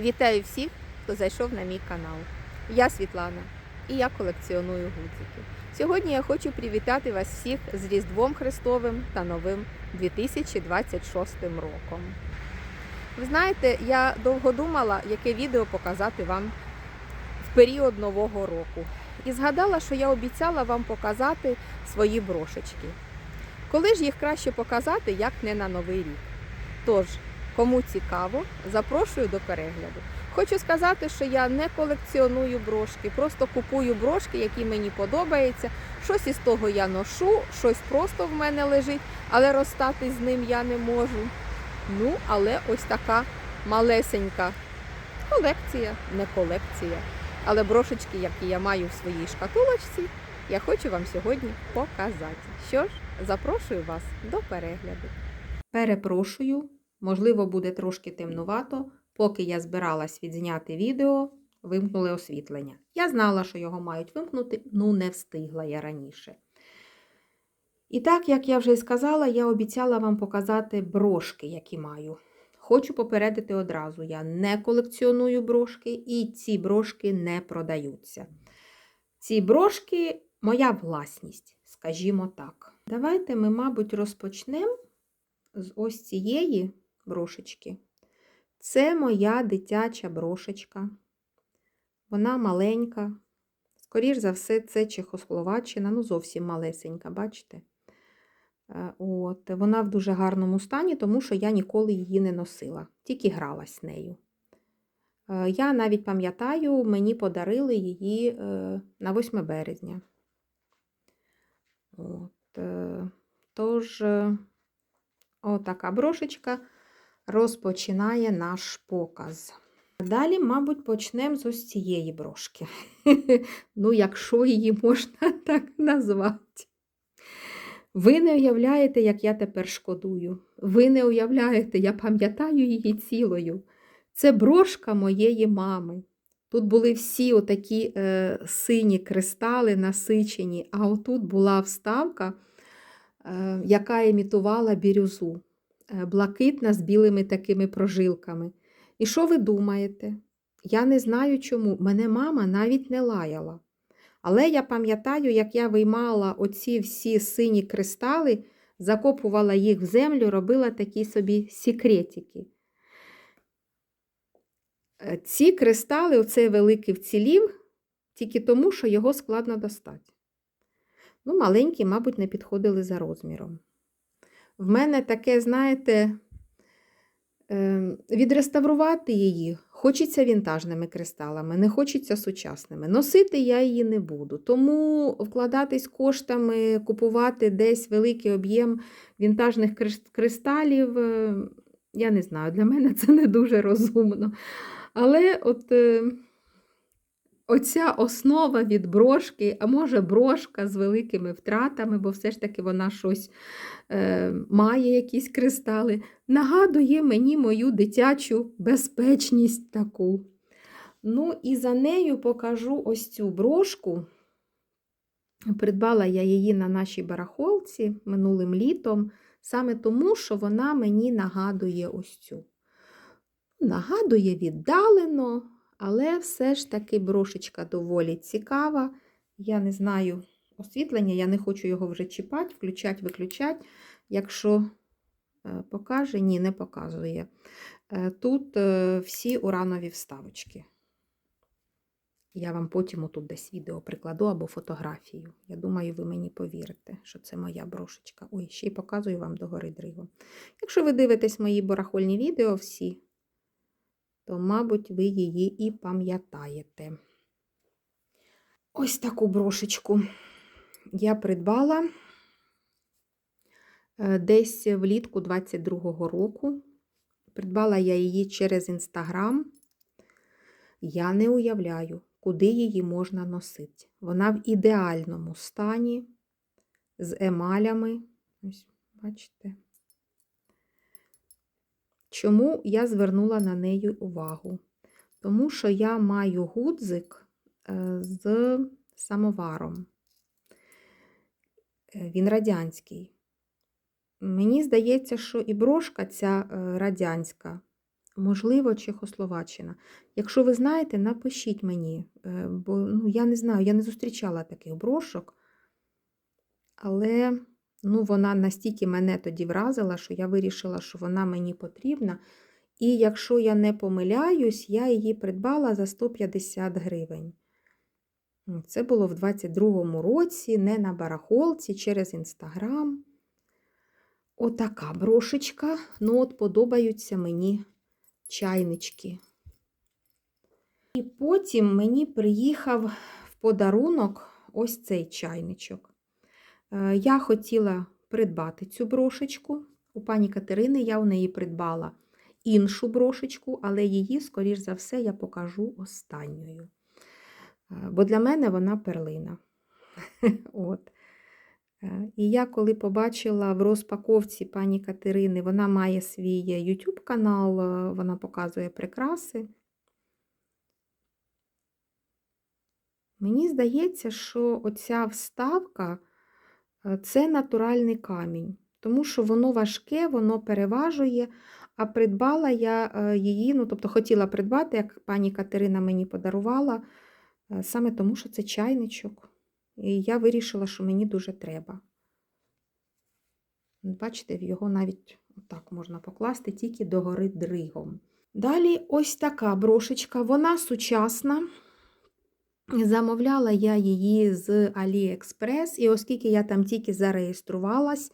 Вітаю всіх, хто зайшов на мій канал. Я Світлана і я колекціоную гудзики. Сьогодні я хочу привітати вас всіх з Різдвом Христовим та новим 2026 роком. Ви знаєте, я довго думала, яке відео показати вам в період Нового року. І згадала, що я обіцяла вам показати свої брошечки. Коли ж їх краще показати, як не на Новий рік? Тож, Кому цікаво, запрошую до перегляду. Хочу сказати, що я не колекціоную брошки, просто купую брошки, які мені подобаються. Щось із того я ношу, щось просто в мене лежить, але розстатись з ним я не можу. Ну, але ось така малесенька колекція, не колекція. Але брошечки, які я маю в своїй шкатулочці, я хочу вам сьогодні показати. Що ж, запрошую вас до перегляду. Перепрошую, Можливо, буде трошки темнувато, поки я збиралась відзняти відео, вимкнули освітлення. Я знала, що його мають вимкнути, ну не встигла я раніше. І так, як я вже й сказала, я обіцяла вам показати брошки, які маю. Хочу попередити одразу: я не колекціоную брошки, і ці брошки не продаються. Ці брошки моя власність, скажімо так. Давайте ми, мабуть, розпочнемо з ось цієї брошечки. Це моя дитяча брошечка. Вона маленька. Скоріш за все, це Чехословаччина, ну зовсім малесенька, бачите? Е, От, Вона в дуже гарному стані, тому що я ніколи її не носила, тільки гралась нею. Е, Я навіть пам'ятаю, мені подарили її е, на 8 березня. От, Тож, отака брошечка розпочинає наш показ. Далі, мабуть, почнемо з ось цієї брошки. ну, якщо її можна так назвати. Ви не уявляєте, як я тепер шкодую. Ви не уявляєте, я пам'ятаю її цілою. Це брошка моєї мами. Тут були всі отакі е, сині кристали насичені, а отут була вставка, е, яка імітувала бірюзу. Е, блакитна з білими такими прожилками. І що ви думаєте? Я не знаю чому. Мене мама навіть не лаяла. Але я пам'ятаю, як я виймала оці всі сині кристали, закопувала їх в землю, робила такі собі секретики. Е, ці кристали, оцей великий вцілів, тільки тому, що його складно достати. Ну, маленькі, мабуть, не підходили за розміром. В мене таке, знаєте, ем, відреставрувати її хочеться вінтажними кристалами, не хочеться сучасними. Носити я її не буду. Тому вкладатись коштами, купувати десь великий об'єм вінтажних кристалів, е, я не знаю, для мене це не дуже розумно. Але от е, оця основа від брошки, а може брошка з великими втратами, бо все ж таки вона щось е, має якісь кристали, нагадує мені мою дитячу безпечність таку. Ну, і за нею покажу ось цю брошку. Придбала я її на нашій барахолці минулим літом, саме тому, що вона мені нагадує ось цю. Нагадує віддалено, але все ж таки брошечка доволі цікава. Я не знаю освітлення, я не хочу його вже чіпати, включати, виключати. Якщо е, покаже, ні, не показує. Е, тут е, всі уранові вставочки. Я вам потім тут десь відео прикладу або фотографію. Я думаю, ви мені повірите, що це моя брошечка. Ой, ще й показую вам догори дригом. Якщо ви дивитесь мої барахольні відео всі, то, мабуть, ви її і пам'ятаєте. Ось таку брошечку я придбала е, десь влітку 22-го року. Придбала я її через Інстаграм. Я не уявляю, куди її можна носити. Вона в ідеальному стані, з емалями. Ось, бачите. Чому я звернула на неї увагу? Тому що я маю гудзик е, з самоваром. Е, він радянський. Мені здається, що і брошка ця е, радянська, Можливо, Чехословаччина. Якщо ви знаєте, напишіть мені, бо ну, я не знаю, я не зустрічала таких брошок, але ну, вона настільки мене тоді вразила, що я вирішила, що вона мені потрібна. І якщо я не помиляюсь, я її придбала за 150 гривень. Це було в 22-му році, не на барахолці, через Інстаграм. Отака брошечка. Ну, от подобаються мені чайнички. І потім мені приїхав в подарунок ось цей чайничок. Е, Я хотіла придбати цю брошечку. У пані Катерини я у неї придбала іншу брошечку, але її, скоріш за все, я покажу останньою. Е, Бо для мене вона перлина. От. Е, І я коли побачила в розпаковці пані Катерини, вона має свій YouTube канал, вона показує прикраси. Мені здається, що оця вставка це натуральний камінь, тому що воно важке, воно переважує, а придбала я е, її, ну, тобто хотіла придбати, як пані Катерина мені подарувала, е, саме тому, що це чайничок. І я вирішила, що мені дуже треба. Бачите, його навіть так можна покласти, тільки догори дригом. Далі ось така брошечка, вона сучасна. Замовляла я її з AliExpress, і оскільки я там тільки зареєструвалась,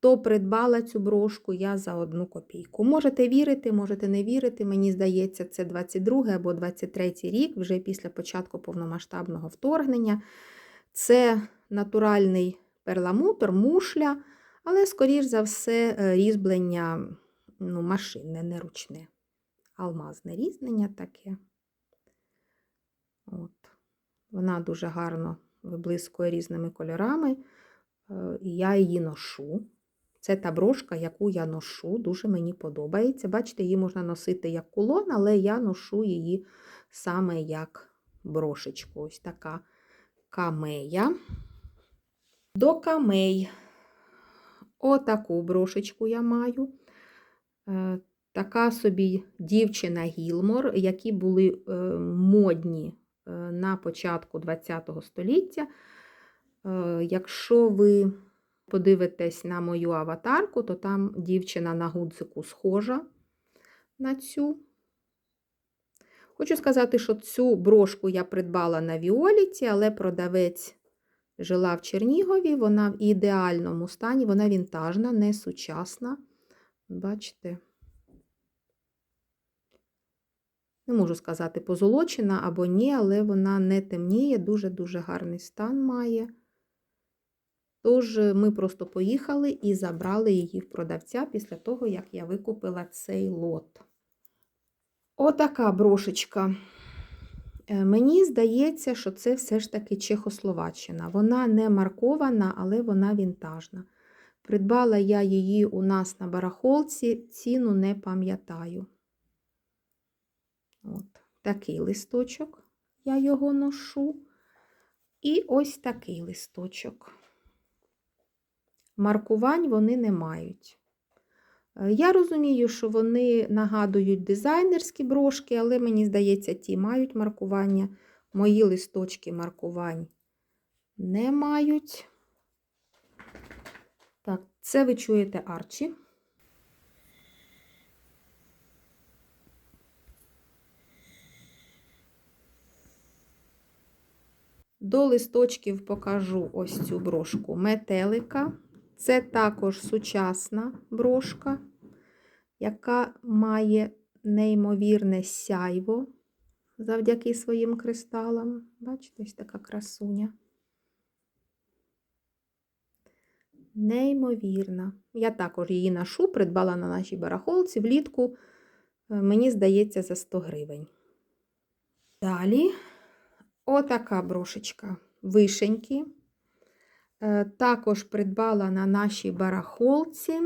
то придбала цю брошку я за одну копійку. Можете вірити, можете не вірити. Мені здається, це 22 або 23 рік, вже після початку повномасштабного вторгнення. Це натуральний перламутр, мушля, але, скоріш за все, е, різьблення ну, машинне, не ручне. Алмазне різнення таке. Вона дуже гарно виблискує різними кольорами, е, я її ношу. Це та брошка, яку я ношу, дуже мені подобається. Бачите, її можна носити як кулон, але я ношу її саме як брошечку. Ось така камея. До камей. Отаку брошечку я маю. Е, Така собі дівчина Гілмор, які були е, модні на початку ХХ століття. Е, Якщо ви подивитесь на мою аватарку, то там дівчина на гудзику схожа на цю. Хочу сказати, що цю брошку я придбала на Віоліті, але продавець жила в Чернігові, вона в ідеальному стані, вона вінтажна, не сучасна. Бачите? Не можу сказати, позолочена або ні, але вона не темніє, дуже-дуже гарний стан має. Тож ми просто поїхали і забрали її в продавця після того, як я викупила цей лот. Отака брошечка. Е, Мені здається, що це все ж таки Чехословаччина. Вона не маркована, але вона вінтажна. Придбала я її у нас на барахолці, ціну не пам'ятаю. От такий листочок, я його ношу. І ось такий листочок. Маркувань вони не мають. Е, Я розумію, що вони нагадують дизайнерські брошки, але мені здається, ті мають маркування. Мої листочки маркувань не мають. Так, це ви чуєте Арчі. До листочків покажу ось цю брошку метелика. Це також сучасна брошка, яка має неймовірне сяйво завдяки своїм кристалам. Бачите, ось така красуня. Неймовірна. Я також її ношу, придбала на нашій барахолці влітку, е, мені здається, за 100 гривень. Далі отака брошечка вишеньки. Е, Також придбала на нашій барахолці,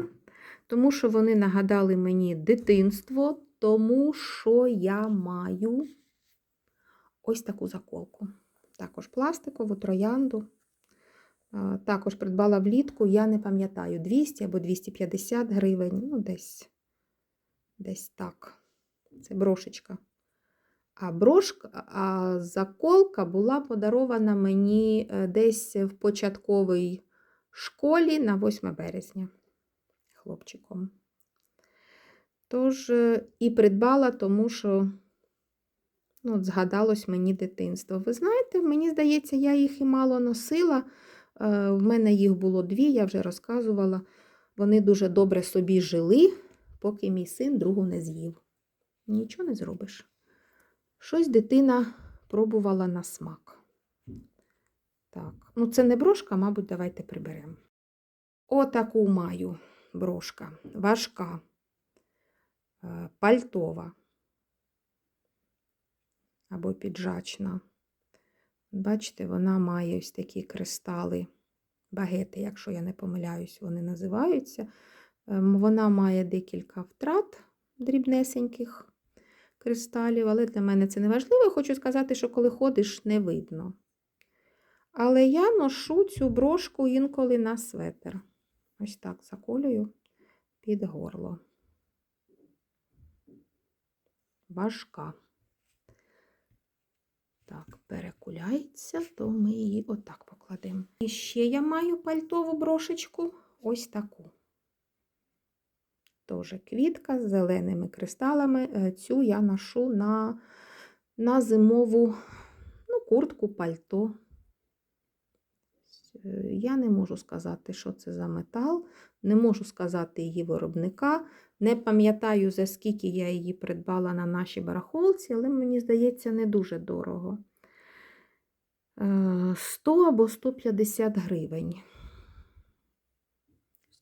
тому що вони нагадали мені дитинство, тому що я маю ось таку заколку. Також пластикову, троянду. Е, Також придбала влітку, я не пам'ятаю, 200 або 250 гривень, ну, десь, десь так. Це брошечка. А брошка, а заколка була подарована мені е, десь в початковій школі на 8 березня хлопчиком. Тож е, і придбала, тому що ну, згадалось мені дитинство. Ви знаєте, мені здається, я їх і мало носила. Е, В мене їх було дві, я вже розказувала. Вони дуже добре собі жили, поки мій син другу не з'їв. Нічого не зробиш. Щось дитина пробувала на смак. Так, ну це не брошка, мабуть, давайте приберемо. Отаку маю брошка. Важка, е, пальтова або піджачна. Бачите, вона має ось такі кристали, багети, якщо я не помиляюсь, вони називаються. Ем, Вона має декілька втрат дрібнесеньких кристалів, але для мене це не важливо. Хочу сказати, що коли ходиш, не видно. Але я ношу цю брошку інколи на светр. Ось так заколюю під горло. Важка. Так, перекуляється, то ми її отак покладемо. І ще я маю пальтову брошечку, ось таку. Теж квітка з зеленими кристалами. Е, Цю я ношу на, на зимову ну, куртку, пальто. Е, Я не можу сказати, що це за метал, не можу сказати її виробника. Не пам'ятаю, за скільки я її придбала на нашій барахолці, але мені здається, не дуже дорого. Е, 100 або 150 гривень.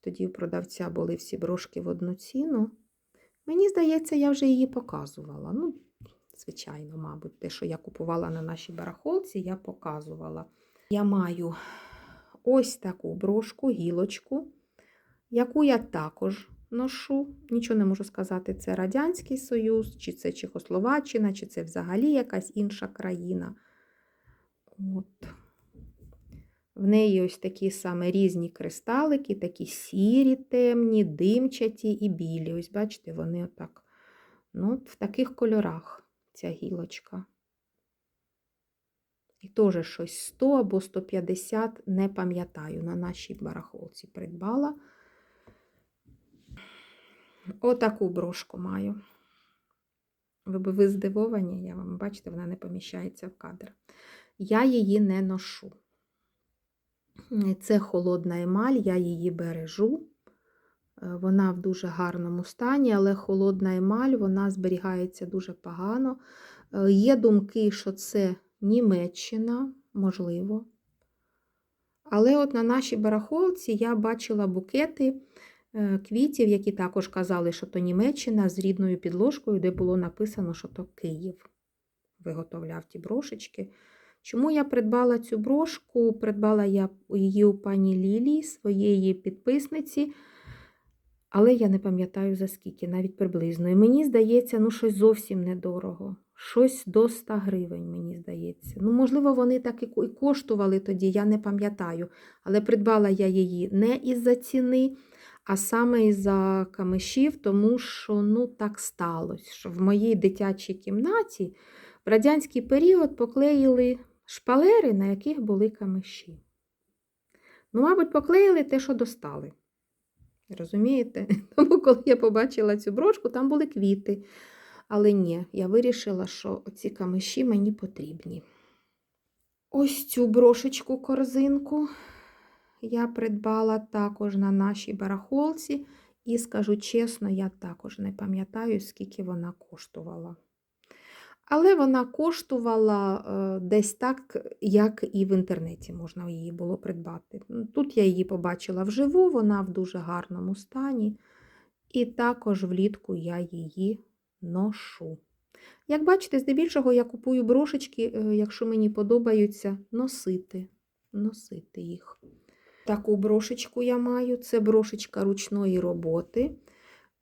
Тоді у продавця були всі брошки в одну ціну. Мені здається, я вже її показувала. Ну, звичайно, мабуть, те, що я купувала на нашій барахолці, я показувала. Я маю ось таку брошку, гілочку, яку я також ношу. Нічого не можу сказати, це Радянський Союз, чи це Чехословаччина, чи це взагалі якась інша країна. От. В неї ось такі саме різні кристалики, такі сірі, темні, димчаті і білі. Ось бачите, вони отак. Ну, в таких кольорах ця гілочка. І теж щось 100 або 150, не пам'ятаю, на нашій барахолці придбала. Отаку брошку маю. Ви б ви здивовані, я вам бачите, вона не поміщається в кадр. Я її не ношу. Це холодна емаль, я її бережу. Е, Вона в дуже гарному стані, але холодна емаль вона зберігається дуже погано. Е, Є думки, що це Німеччина, можливо. Але от на нашій барахолці я бачила букети е, квітів, які також казали, що то Німеччина з рідною підложкою, де було написано, що то Київ виготовляв ті брошечки. Чому я придбала цю брошку? Придбала я її у пані Лілії, своєї підписниці, але я не пам'ятаю за скільки, навіть приблизно. І мені здається, ну щось зовсім недорого. Щось до 100 гривень, мені здається. Ну, можливо, вони так і коштували тоді, я не пам'ятаю. Але придбала я її не із-за ціни, а саме із-за камишів, тому що ну, так сталося, що в моїй дитячій кімнаті в радянський період поклеїли шпалери, на яких були камиші. Ну, мабуть, поклеїли те, що достали. Розумієте? Тому, коли я побачила цю брошку, там були квіти. Але ні, я вирішила, що ці камиші мені потрібні. Ось цю брошечку корзинку я придбала також на нашій барахолці. І скажу чесно, я також не пам'ятаю, скільки вона коштувала. Але вона коштувала е, десь так, як і в інтернеті можна її було придбати. Тут я її побачила вживу, вона в дуже гарному стані. І також влітку я її ношу. Як бачите, здебільшого я купую брошечки, е, якщо мені подобаються, носити. Носити їх. Таку брошечку я маю. Це брошечка ручної роботи.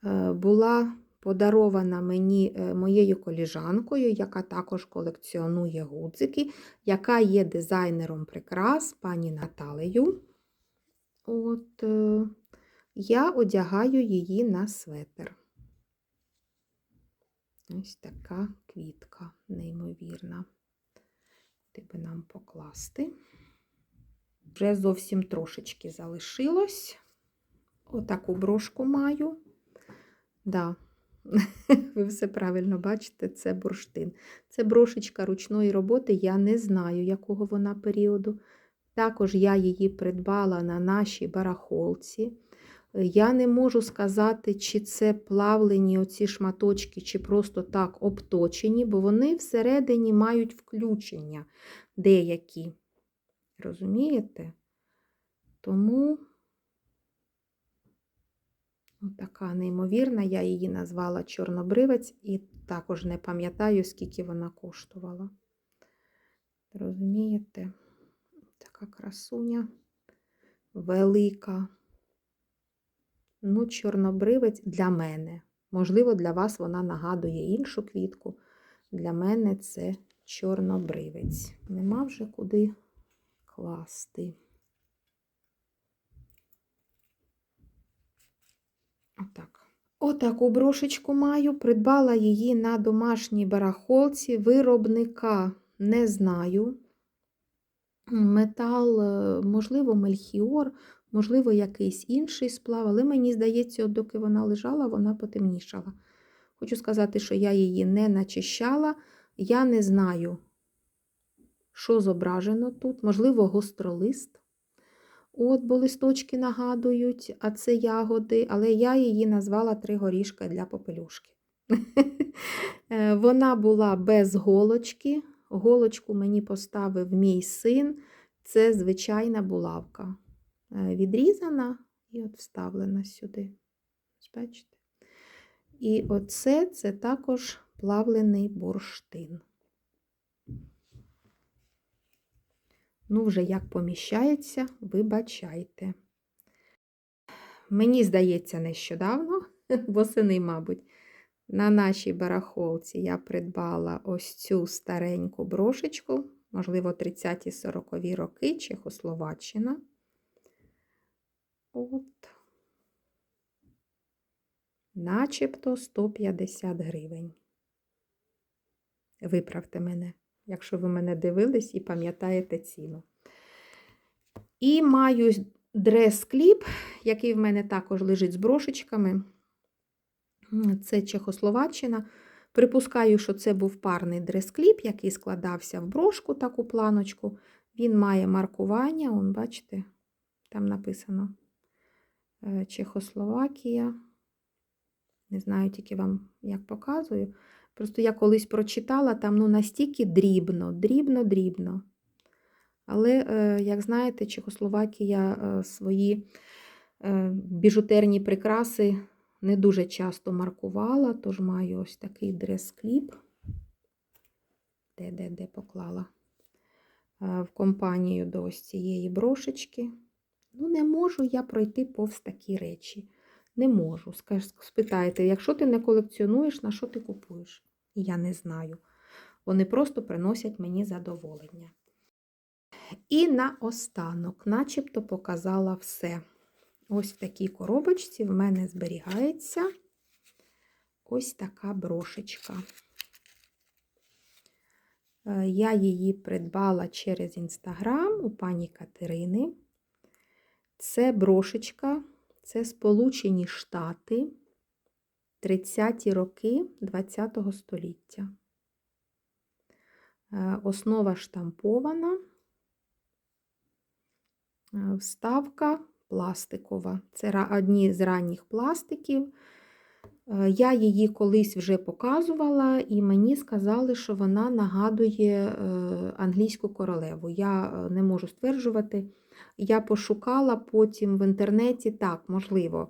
Е, Була подарована мені е, моєю коліжанкою, яка також колекціонує гудзики, яка є дизайнером прикрас пані Наталею. От, е, я одягаю її на светр. Ось така квітка, неймовірна. Куди би нам покласти? Вже зовсім трошечки залишилось. Отаку брошку маю. Да. Ви все правильно бачите, це бурштин. Це брошечка ручної роботи, я не знаю, якого вона періоду. Також я її придбала на нашій барахолці. Я не можу сказати, чи це плавлені оці шматочки, чи просто так обточені, бо вони всередині мають включення деякі. Розумієте? Тому така неймовірна, я її назвала чорнобривець і також не пам'ятаю, скільки вона коштувала. Розумієте? Така красуня велика. Ну, чорнобривець для мене. Можливо, для вас вона нагадує іншу квітку. Для мене це чорнобривець. Нема вже куди класти. Отак. Отаку брошечку маю. Придбала її на домашній барахолці. Виробника не знаю. Метал, е, можливо, мельхіор, можливо, якийсь інший сплав, але мені здається, от доки вона лежала, вона потемнішала. Хочу сказати, що я її не начищала. Я не знаю, що зображено тут. Можливо, гостролист. От, бо листочки нагадують, а це ягоди, але я її назвала три горішка для попелюшки. Е, Вона була без голочки. Голочку мені поставив мій син. Це звичайна булавка. Е, Відрізана і от вставлена сюди. Бачите? І оце це також плавлений бурштин. Ну, вже як поміщається, вибачайте. Мені здається, нещодавно, восени, мабуть, на нашій барахолці я придбала ось цю стареньку брошечку, можливо, 30-40 роки, Чехословаччина. От. Начебто 150 гривень. Виправте мене, якщо ви мене дивились і пам'ятаєте ціну. І маю дрес-кліп, який в мене також лежить з брошечками. Це Чехословаччина. Припускаю, що це був парний дрес-кліп, який складався в брошку, таку планочку. Він має маркування, он, бачите, там написано е, Чехословакія. Не знаю, тільки вам як показую. Просто я колись прочитала там ну, настільки дрібно, дрібно, дрібно. Але, е, як знаєте, Чехословакія е, свої е, біжутерні прикраси не дуже часто маркувала, тож маю ось такий дрес-кліп, де, де, де поклала в компанію до ось цієї брошечки. Ну, не можу я пройти повз такі речі. Не можу. Спитайте, якщо ти не колекціонуєш, на що ти купуєш? Я не знаю. Вони просто приносять мені задоволення. І наостанок, начебто показала все. Ось в такій коробочці в мене зберігається ось така брошечка. Е, Я її придбала через Інстаграм у пані Катерини. Це брошечка, це Сполучені Штати 30-ті роки ХХ століття. Е, Основа штампована, Е, вставка пластикова. Це одні з ранніх пластиків. Е, Я її колись вже показувала, і мені сказали, що вона нагадує англійську королеву. Я не можу стверджувати. Я пошукала потім в інтернеті, так, можливо.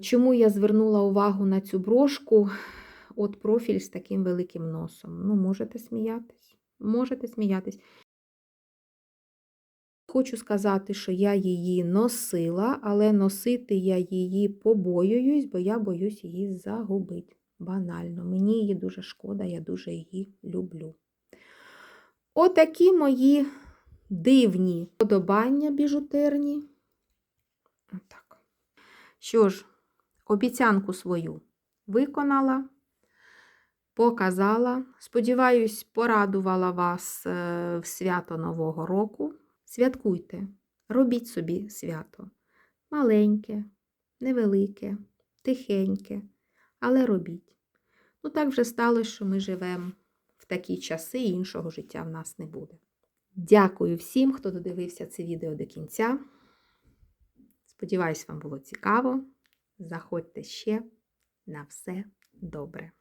Чому я звернула увагу на цю брошку? От профіль з таким великим носом. Ну, можете сміятись. Можете сміятись. Хочу сказати, що я її носила, але носити я її побоююсь, бо я боюсь її загубити. Банально. Мені її дуже шкода, я дуже її люблю. Отакі мої дивні подобання біжутерні. Отак. Що ж, обіцянку свою виконала. показала. Сподіваюсь, порадувала вас е, в свято Нового року. Святкуйте, робіть собі свято. Маленьке, невелике, тихеньке, але робіть. Ну так вже сталося, що ми живемо в такі часи, і іншого життя в нас не буде. Дякую всім, хто додивився це відео до кінця. Сподіваюсь, вам було цікаво. Заходьте ще. На все добре.